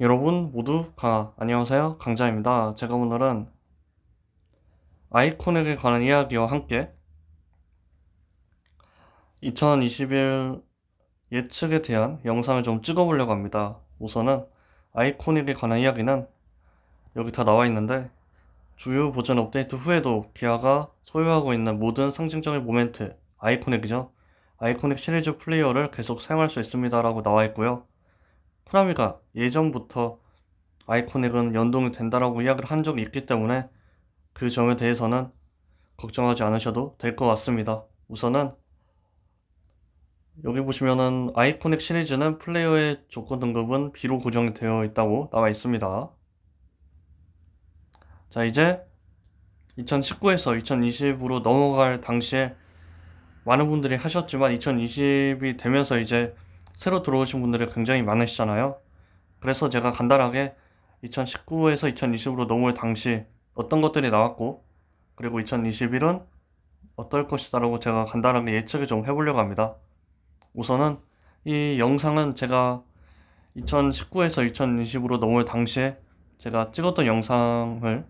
여러분 모두 강 안녕하세요 강자입니다. 제가 오늘은 아이콘에 관한 이야기와 함께 2021 예측에 대한 영상을 좀 찍어보려고 합니다. 우선은 아이코닉에 관한 이야기는 여기 다 나와 있는데 주요 버전 업데이트 후에도 기아가 소유하고 있는 모든 상징적인 모멘트 아이코닉이죠. 아이코닉 시리즈 플레이어를 계속 사용할 수 있습니다라고 나와 있고요. 쿠나미가 예전부터 아이코닉은 연동이 된다라고 이야기를 한 적이 있기 때문에 그 점에 대해서는 걱정하지 않으셔도 될 것 같습니다. 우선은 여기 보시면은 아이코닉 시리즈는 플레이어의 조건 등급은 B로 고정이 되어 있다고 나와 있습니다. 자, 이제 2019에서 2020으로 넘어갈 당시에 많은 분들이 하셨지만 2020이 되면서 이제 새로 들어오신 분들이 굉장히 많으시잖아요. 그래서 제가 간단하게 2019에서 2020으로 넘어올 당시 어떤 것들이 나왔고 그리고 2021은 어떨 것이다라고 제가 간단하게 예측을 좀 해보려고 합니다. 우선은 이 영상은 제가 2019에서 2020으로 넘어올 당시에 제가 찍었던 영상을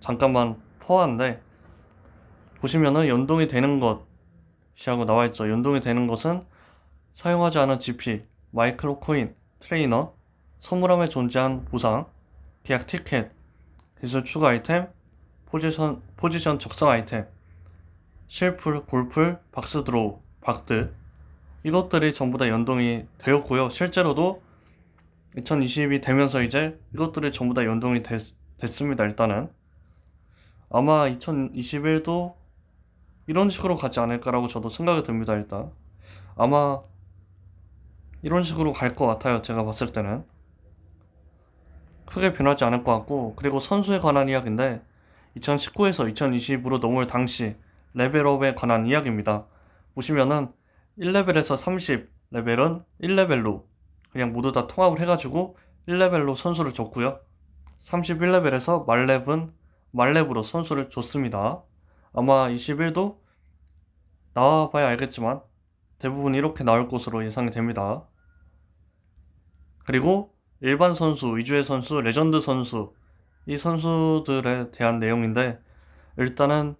잠깐만 퍼왔는데 보시면은 연동이 되는 것이라고 나와 있죠. 연동이 되는 것은 사용하지 않은 GP, 마이크로 코인, 트레이너, 선물함에 존재한 보상, 계약 티켓, 기술 추가 아이템, 포지션, 포지션 적성 아이템, 실풀, 골풀, 박스 드로우, 박드 이것들이 전부 다 연동이 되었고요. 실제로도 2020이 되면서 이제 이것들이 전부 다 연동이 됐, 됐습니다. 일단은 아마 2021도 이런 식으로 가지 않을까라고 저도 생각이 듭니다. 일단 아마 이런 식으로 갈 것 같아요. 제가 봤을 때는 크게 변하지 않을 것 같고 그리고 선수에 관한 이야기인데 2019에서 2020으로 넘어올 당시 레벨업에 관한 이야기입니다. 보시면은 1레벨에서 30 레벨은 1레벨로 그냥 모두 다 통합을 해가지고 1레벨로 선수를 줬고요. 31레벨에서 말렙은 말렙으로 선수를 줬습니다. 아마 21도 나와봐야 알겠지만 대부분 이렇게 나올 것으로 예상이 됩니다. 그리고 일반 선수, 위주의 선수, 레전드 선수 이 선수들에 대한 내용인데 일단은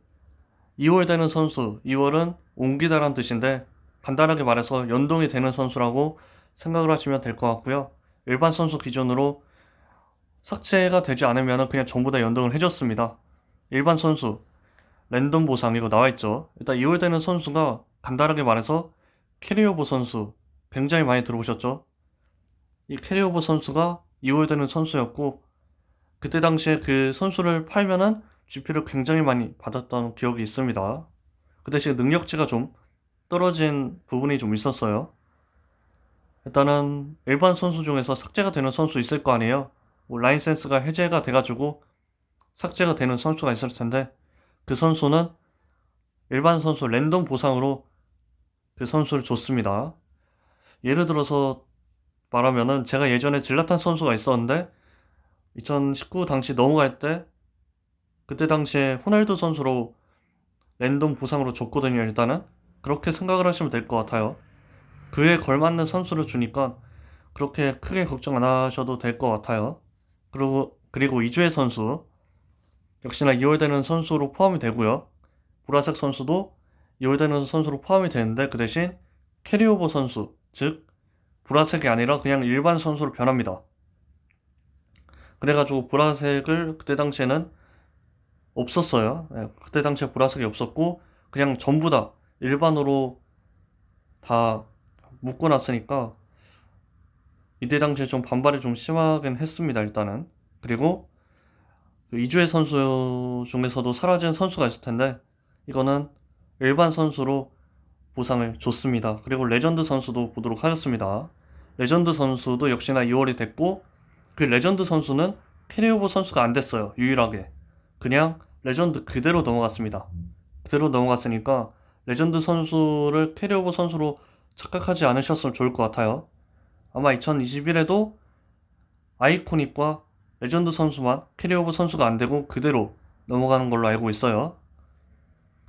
2월 되는 선수, 2월은 옮기다란 뜻인데 간단하게 말해서 연동이 되는 선수라고 생각을 하시면 될 것 같고요. 일반 선수 기준으로 삭제가 되지 않으면 그냥 전부 다 연동을 해줬습니다. 일반 선수 랜덤 보상 이거 나와 있죠. 일단 2월 되는 선수가 간단하게 말해서 캐리오버 선수 굉장히 많이 들어보셨죠? 이 캐리오버 선수가 2월 되는 선수였고 그때 당시에 그 선수를 팔면은 GP를 굉장히 많이 받았던 기억이 있습니다. 그 대신 능력치가 좀 떨어진 부분이 좀 있었어요. 일단은 일반 선수 중에서 삭제가 되는 선수 있을 거 아니에요. 뭐 라이센스가 해제가 돼가지고 삭제가 되는 선수가 있을 텐데 그 선수는 일반 선수 랜덤 보상으로 그 선수를 줬습니다. 예를 들어서 말하면은 제가 예전에 질라탄 선수가 있었는데 2019 당시 넘어갈 때 그때 당시에 호날두 선수로 랜덤 보상으로 줬거든요. 일단은 그렇게 생각을 하시면 될 것 같아요. 그에 걸맞는 선수를 주니까 그렇게 크게 걱정 안 하셔도 될 것 같아요. 그리고 그리고 이주혜 선수 역시나 2월 되는 선수로 포함이 되고요. 보라색 선수도 2월 되는 선수로 포함이 되는데 그 대신 캐리오버 선수 즉 보라색이 아니라 그냥 일반 선수로 변합니다. 그래가지고 보라색을 그때 당시에는 없었어요. 네, 그때 당시에 보라색이 없었고 그냥 전부 다 일반으로 다 묶어놨으니까 이때 당시에 좀 반발이 좀 심하긴 했습니다. 일단은 그리고 그 이주혜 선수 중에서도 사라진 선수가 있을 텐데 이거는 일반 선수로 보상을 줬습니다. 그리고 레전드 선수도 보도록 하겠습니다. 레전드 선수도 역시나 2월이 됐고 그 레전드 선수는 캐리오버 선수가 안 됐어요. 유일하게. 그냥 레전드 그대로 넘어갔습니다. 그대로 넘어갔으니까 레전드 선수를 캐리오버 선수로 착각하지 않으셨으면 좋을 것 같아요. 아마 2021에도 아이코닉과 레전드 선수만 캐리오버 선수가 안 되고 그대로 넘어가는 걸로 알고 있어요.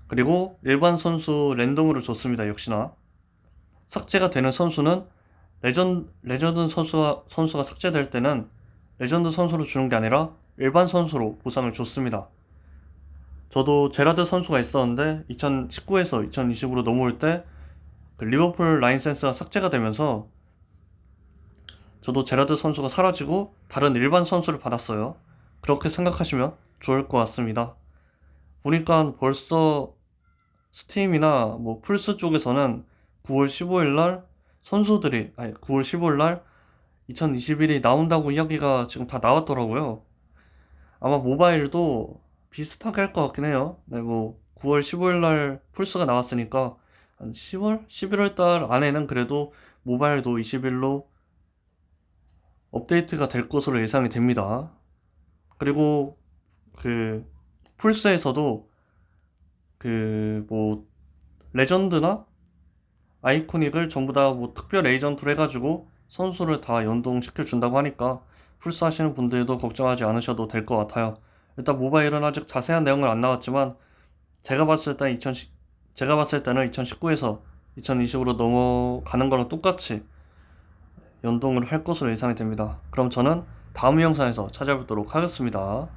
그리고 일반 선수 랜덤으로 줬습니다. 역시나 삭제가 되는 선수는 레전 레전드 선수가 선수가 삭제될 때는 레전드 선수로 주는 게 아니라 일반 선수로 보상을 줬습니다. 저도 제라드 선수가 있었는데 2019에서 2020으로 넘어올 때 그 리버풀 라인센스가 삭제가 되면서 저도 제라드 선수가 사라지고 다른 일반 선수를 받았어요. 그렇게 생각하시면 좋을 것 같습니다. 보니까 벌써 스팀이나 뭐 플스 쪽에서는 9월 15일 날 선수들이 아니 9월 15일 날 2021이 나온다고 이야기가 지금 다 나왔더라고요. 아마 모바일도 비슷하게 할 것 같긴 해요. 네, 뭐 9월 15일 날 플스가 나왔으니까 한 10월, 11월 달 안에는 그래도 모바일도 20일로 업데이트가 될 것으로 예상이 됩니다. 그리고 그 플스에서도 그 뭐 레전드나 아이코닉을 전부 다 뭐 특별 에이전트로 해가지고 선수를 다 연동시켜 준다고 하니까 플스 하시는 분들도 걱정하지 않으셔도 될 것 같아요. 일단 모바일은 아직 자세한 내용은 안 나왔지만 제가 봤을 때 2010, 제가 봤을 때는 2019에서 2020으로 넘어가는 거랑 똑같이 연동을 할 것으로 예상이 됩니다. 그럼 저는 다음 영상에서 찾아뵙도록 하겠습니다.